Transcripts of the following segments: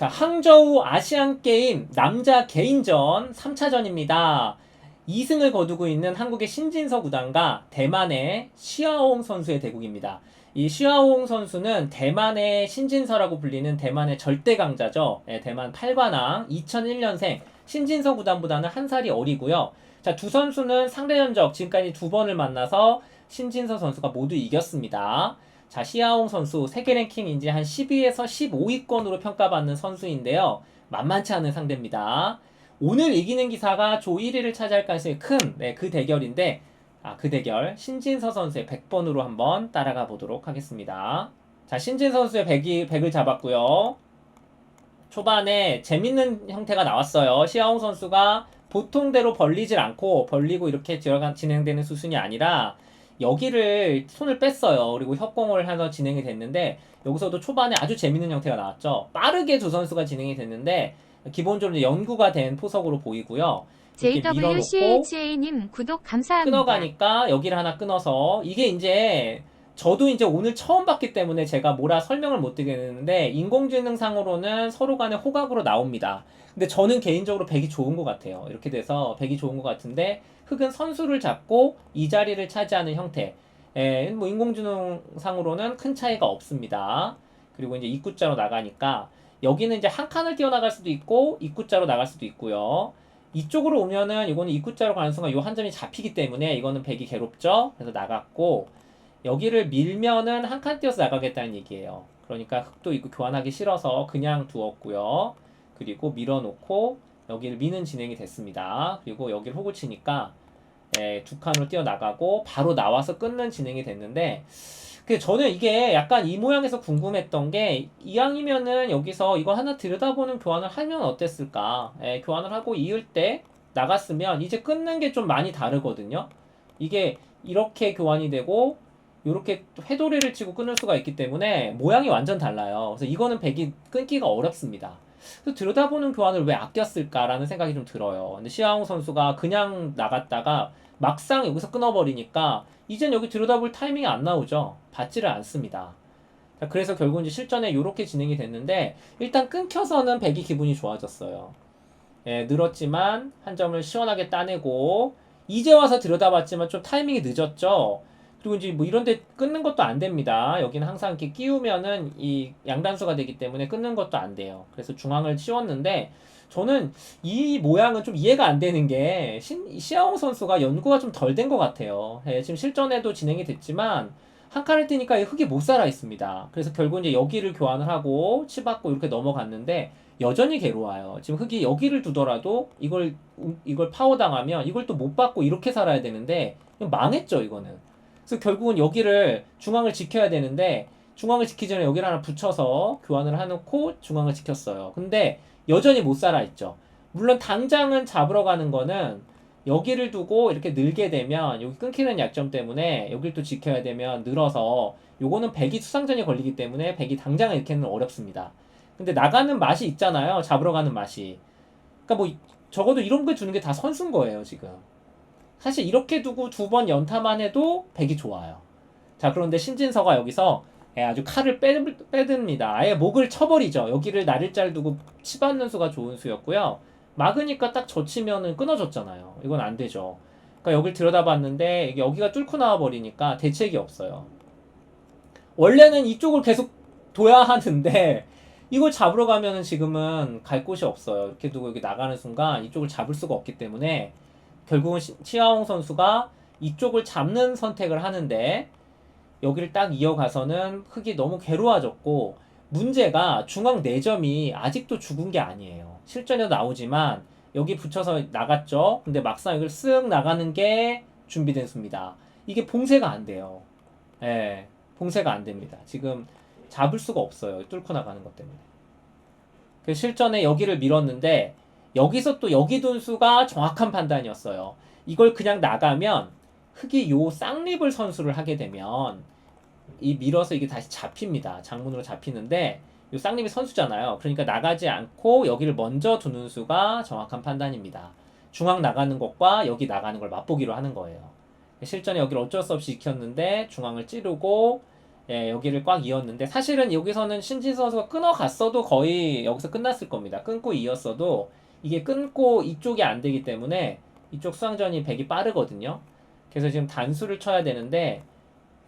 자, 항저우 아시안게임 남자 개인전 3차전입니다. 2승을 거두고 있는 한국의 신진서 구단과 대만의 시아옹 선수의 대국입니다. 이 시아옹 선수는 대만의 신진서라고 불리는 대만의 절대 강자죠. 예, 대만 8관왕 2001년생 신진서 구단보다는 한 살이 어리고요. 자, 두 선수는 상대 전적 지금까지 두 번을 만나서 신진서 선수가 모두 이겼습니다. 자, 시아옹 선수 세계 랭킹 이제 한 12에서 15위권으로 평가받는 선수인데요. 만만치 않은 상대입니다. 오늘 이기는 기사가 조 1위를 차지할 가능성이 큰 네, 그 대결인데 아, 그 대결 신진서 선수의 100번으로 한번 따라가 보도록 하겠습니다. 자, 신진 선수의 100이 100을 잡았고요. 초반에 재밌는 형태가 나왔어요. 시아옹 선수가 보통대로 벌리질 않고 벌리고 이렇게 들어간 진행되는 수순이 아니라 여기를 손을 뺐어요. 그리고 협공을 해서 진행이 됐는데 여기서도 초반에 아주 재밌는 형태가 나왔죠. 빠르게 두 선수가 진행이 됐는데 기본적으로 연구가 된 포석으로 보이고요. JWCHA님 구독 감사합니다. 끊어가니까 여기를 하나 끊어서 이게 이제 저도 이제 오늘 처음 봤기 때문에 제가 뭐라 설명을 못 드리겠는데 인공지능상으로는 서로 간에 호각으로 나옵니다. 근데 저는 개인적으로 백이 좋은 것 같아요. 이렇게 돼서 백이 좋은 것 같은데 흑은 선수를 잡고 이 자리를 차지하는 형태. 에, 뭐 인공지능상으로는 큰 차이가 없습니다. 그리고 이제 입구자로 나가니까 여기는 이제 한 칸을 뛰어나갈 수도 있고 입구자로 나갈 수도 있고요. 이쪽으로 오면은 이거는 입구자로 가는 순간 요한 점이 잡히기 때문에 이거는 백이 괴롭죠. 그래서 나갔고 여기를 밀면은 한칸 뛰어서 나가겠다는 얘기예요. 그러니까 흑도 있고 교환하기 싫어서 그냥 두었고요. 그리고 밀어놓고 여기를 미는 진행이 됐습니다. 그리고 여기를 호구 치니까 예, 두 칸으로 뛰어나가고 바로 나와서 끊는 진행이 됐는데 그 저는 이게 약간 이 모양에서 궁금했던 게 이왕이면은 여기서 이거 하나 들여다보는 교환을 하면 어땠을까? 예, 교환을 하고 이을 때 나갔으면 이제 끊는 게 좀 많이 다르거든요. 이게 이렇게 교환이 되고 이렇게 회도리를 치고 끊을 수가 있기 때문에 모양이 완전 달라요. 그래서 이거는 백이 끊기가 어렵습니다. 그래서 들여다보는 교환을 왜 아꼈을까라는 생각이 좀 들어요. 근데 시아홍 선수가 그냥 나갔다가 막상 여기서 끊어버리니까 이젠 여기 들여다볼 타이밍이 안 나오죠. 받지를 않습니다. 자, 그래서 결국 이제 실전에 이렇게 진행이 됐는데 일단 끊겨서는 백이 기분이 좋아졌어요. 예, 늘었지만 한 점을 시원하게 따내고 이제 와서 들여다봤지만 좀 타이밍이 늦었죠. 그리고 이제 뭐 이런 데 끊는 것도 안 됩니다. 여기는 항상 이렇게 끼우면은 이 양단수가 되기 때문에 끊는 것도 안 돼요. 그래서 중앙을 치웠는데 저는 이 모양은 좀 이해가 안 되는 게 신, 시아옹 선수가 연구가 좀 덜 된 것 같아요. 예, 지금 실전에도 진행이 됐지만 한 칸을 뛰니까 이 흙이 못 살아 있습니다. 그래서 결국 이제 여기를 교환을 하고 치받고 이렇게 넘어갔는데 여전히 괴로워요. 지금 흙이 여기를 두더라도 이걸 이걸 파워 당하면 이걸 또 못 받고 이렇게 살아야 되는데 망했죠 이거는. 그래서 결국은 여기를 중앙을 지켜야 되는데 중앙을 지키기 전에 여기를 하나 붙여서 교환을 해놓고 중앙을 지켰어요. 근데 여전히 못 살아 있죠. 물론 당장은 잡으러 가는 거는 여기를 두고 이렇게 늘게 되면 여기 끊기는 약점 때문에 여기를 또 지켜야 되면 늘어서 요거는 백이 수상전이 걸리기 때문에 백이 당장은 이렇게는 어렵습니다. 근데 나가는 맛이 있잖아요. 잡으러 가는 맛이. 그러니까 뭐 적어도 이런 거 주는 게 다 선수인 거예요, 지금. 사실 이렇게 두고 두 번 연타만 해도 백이 좋아요. 자, 그런데 신진서가 여기서 예, 아주 칼을 빼, 빼듭니다. 아예 목을 쳐버리죠. 여기를 나릴자를 두고 치받는 수가 좋은 수였고요. 막으니까 딱 젖히면은 끊어졌잖아요. 이건 안 되죠. 그러니까 여기를 들여다봤는데 여기가 뚫고 나와버리니까 대책이 없어요. 원래는 이쪽을 계속 둬야 하는데 이걸 잡으러 가면은 지금은 갈 곳이 없어요. 이렇게 두고 여기 나가는 순간 이쪽을 잡을 수가 없기 때문에 결국은 시- 치아홍 선수가 이쪽을 잡는 선택을 하는데 여기를 딱 이어가서는 흙이 너무 괴로워졌고 문제가 중앙 4점이 아직도 죽은 게 아니에요. 실전에도 나오지만 여기 붙여서 나갔죠. 근데 막상 이걸 쓱 나가는 게 준비된 수입니다. 이게 봉쇄가 안 돼요. 예, 봉쇄가 안 됩니다. 지금 잡을 수가 없어요. 뚫고 나가는 것 때문에. 그 실전에 여기를 밀었는데 여기서 또 여기 둔수가 정확한 판단이었어요. 이걸 그냥 나가면 흙이 요 쌍립을 선수를 하게 되면 이 밀어서 이게 다시 잡힙니다. 장문으로 잡히는데 요 쌍립이 선수잖아요. 그러니까 나가지 않고 여기를 먼저 두는 수가 정확한 판단입니다. 중앙 나가는 것과 여기 나가는 걸 맛보기로 하는 거예요. 실전에 여기를 어쩔 수 없이 지켰는데 중앙을 찌르고 예, 여기를 꽉 이었는데 사실은 여기서는 신진 선수가 끊어갔어도 거의 여기서 끝났을 겁니다. 끊고 이었어도 이게 끊고 이쪽이 안 되기 때문에 이쪽 수상전이 백이 빠르거든요. 그래서 지금 단수를 쳐야 되는데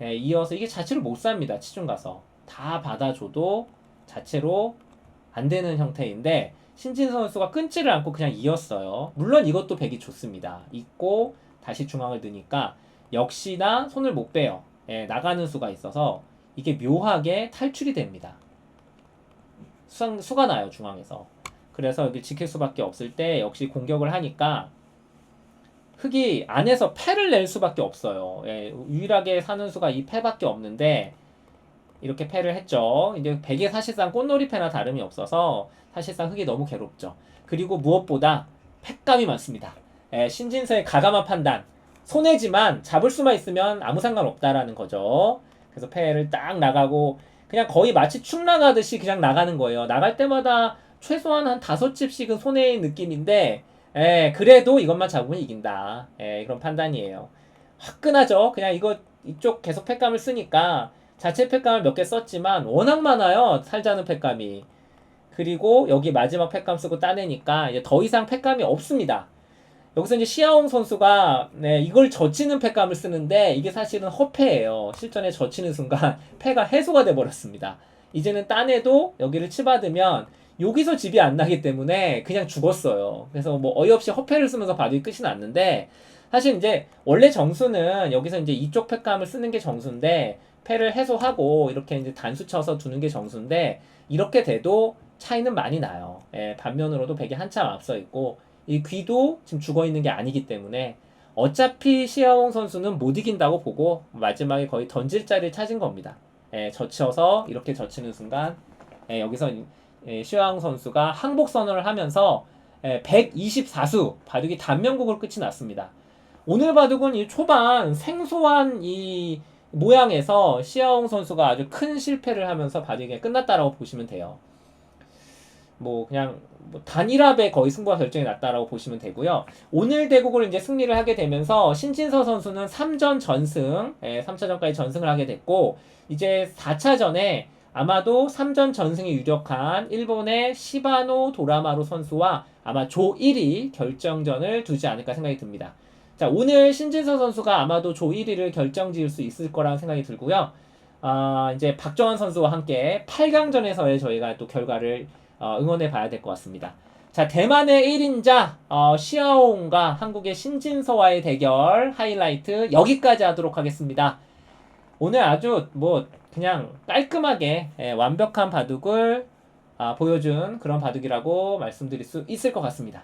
예, 이어서 이게 자체로 못 삽니다. 치중 가서 다 받아줘도 자체로 안 되는 형태인데 신진 선수가 끊지를 않고 그냥 이었어요. 물론 이것도 백이 좋습니다. 있고 다시 중앙을 넣으니까 역시나 손을 못 빼요. 예, 나가는 수가 있어서 이게 묘하게 탈출이 됩니다. 수상, 수가 나요 중앙에서. 그래서 여기 지킬 수밖에 없을 때 역시 공격을 하니까 흑이 안에서 패를 낼 수밖에 없어요. 예, 유일하게 사는 수가 이 패밖에 없는데 이렇게 패를 했죠. 이제 백이 사실상 꽃놀이 패나 다름이 없어서 사실상 흑이 너무 괴롭죠. 그리고 무엇보다 패감이 많습니다. 예, 신진서의 가감한 판단. 손해지만 잡을 수만 있으면 아무 상관없다라는 거죠. 그래서 패를 딱 나가고 그냥 거의 마치 축 나가듯이 그냥 나가는 거예요. 나갈 때마다 최소한 한 다섯 집씩은 손해인 느낌인데 예, 그래도 이것만 잡으면 이긴다. 예, 그런 판단이에요. 화끈하죠. 그냥 이거 이쪽 계속 패감을 쓰니까 자체 패감을 몇 개 썼지만 워낙 많아요. 살자는 패감이. 그리고 여기 마지막 패감 쓰고 따내니까 이제 더 이상 패감이 없습니다. 여기서 이제 시아옹 선수가 네, 이걸 젖히는 패감을 쓰는데 이게 사실은 허패예요. 실전에 젖히는 순간 패가 해소가 돼 버렸습니다. 이제는 따내도 여기를 치받으면 여기서 집이 안 나기 때문에 그냥 죽었어요. 그래서 뭐 어이없이 허패를 쓰면서 바둑이 끝이 났는데 사실 이제 원래 정수는 여기서 이제 이쪽 패감을 쓰는 게 정수인데 패를 해소하고 이렇게 이제 단수 쳐서 두는 게 정수인데 이렇게 돼도 차이는 많이 나요. 예, 반면으로도 백이 한참 앞서 있고 이 귀도 지금 죽어 있는 게 아니기 때문에 어차피 시아옹 선수는 못 이긴다고 보고 마지막에 거의 던질 자리를 찾은 겁니다. 예, 젖혀서 이렇게 젖히는 순간 예, 여기서 예, 시아옹 선수가 항복 선언을 하면서 예, 124수 바둑이 단명국으로 끝이 났습니다. 오늘 바둑은 이 초반 생소한 이 모양에서 시아옹 선수가 아주 큰 실패를 하면서 바둑이 끝났다라고 보시면 돼요. 뭐 그냥 뭐 단일합에 거의 승부가 결정이 났다라고 보시면 되고요. 오늘 대국을 이제 승리를 하게 되면서 신진서 선수는 3전 전승, 예, 3차전까지 전승을 하게 됐고 이제 4차전에 아마도 3전 전승이 유력한 일본의 시바노 도라마루 선수와 아마 조 1위 결정전을 두지 않을까 생각이 듭니다. 자, 오늘 신진서 선수가 아마도 조 1위를 결정 지을 수 있을 거라는 생각이 들고요. 아, 이제 박정환 선수와 함께 8강전에서의 저희가 또 결과를 어, 응원해 봐야 될 것 같습니다. 자, 대만의 1인자 어, 시아옹과 한국의 신진서와의 대결 하이라이트 여기까지 하도록 하겠습니다. 오늘 아주 뭐 그냥 깔끔하게 예, 완벽한 바둑을 아, 보여준 그런 바둑이라고 말씀드릴 수 있을 것 같습니다.